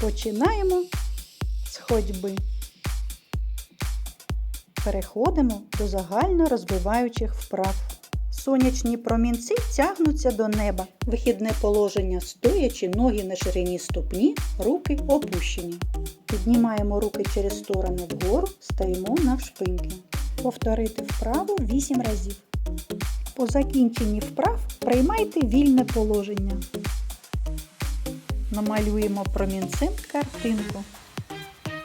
Починаємо з ходьби. Переходимо до загально розвиваючих вправ. Сонячні промінці тягнуться до неба. Вихідне положення стоячи, ноги на ширині ступні, руки опущені. Піднімаємо руки через сторони вгору, стаємо навшпиньки. Повторити вправу 8 разів. По закінченні вправ приймайте вільне положення. Намалюємо промінцем картинку.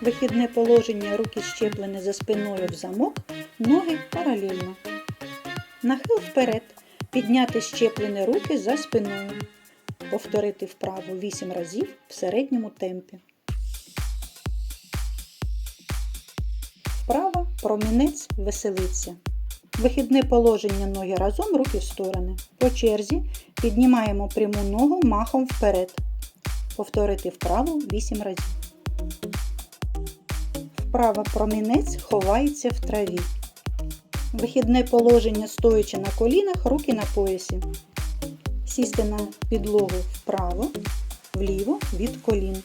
Вихідне положення руки щеплені за спиною в замок, ноги паралельно. Нахил вперед. Підняти щеплені руки за спиною. Повторити вправу 8 разів в середньому темпі. Вправа промінець веселиться. Вихідне положення ноги разом, руки в сторони. По черзі піднімаємо пряму ногу махом вперед. Повторити вправу 8 разів. Вправа промінець ховається в траві. Вихідне положення стоячи на колінах, руки на поясі. Сісти на підлогу вправо, вліво від колін.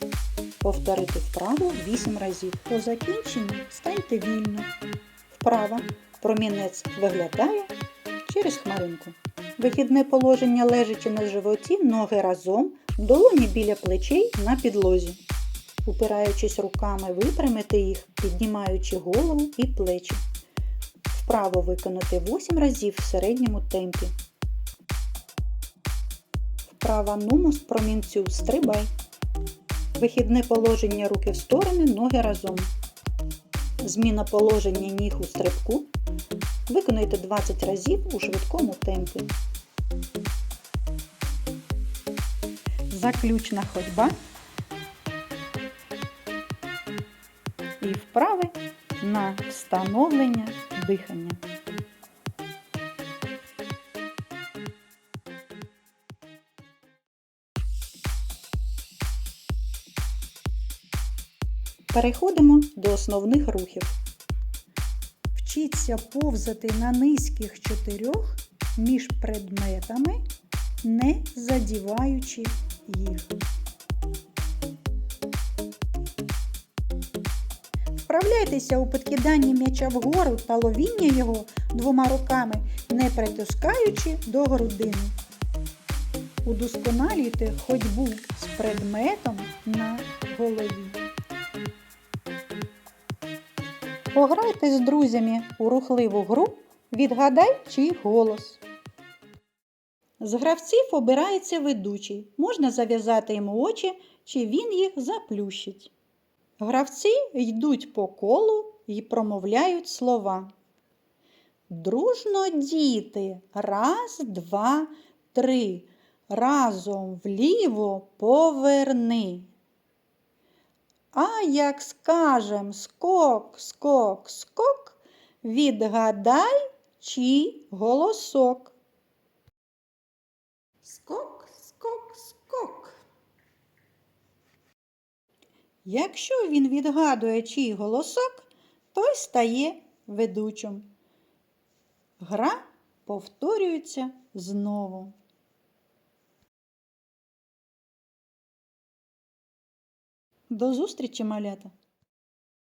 Повторити вправу 8 разів. По закінченню станьте вільно. Вправо промінець виглядає через хмаринку. Вихідне положення лежачи на животі, ноги разом, долоні біля плечей на підлозі. Упираючись руками, випрямити їх, піднімаючи голову і плечі. Вправо виконати 8 разів в середньому темпі. Вправа нумус промінцю стрибай. Вихідне положення руки в сторони, ноги разом. Зміна положення ніг у стрибку. Виконайте 20 разів у швидкому темпі. Заключна ходьба. І вправи на встановлення дихання. Переходимо до основних рухів. Вчіться повзати на низьких чотирьох між предметами, не задіваючи їх. Вправляйтеся у підкиданні м'яча вгору та ловіння його двома руками, не притискаючи до грудини. Удосконалюйте ходьбу з предметом на голові. Пограйте з друзями у рухливу гру Відгадай чий голос. З гравців обирається ведучий. Можна зав'язати йому очі, чи він їх заплющить. Гравці йдуть по колу і промовляють слова. Дружно діти. Раз, два, три. Разом вліво поверни. А як скажем скок, скок, скок, відгадай чий голосок. Скок, скок, скок. Якщо він відгадує чий голосок, той стає ведучим. Гра повторюється знову. До зустрічі, малята!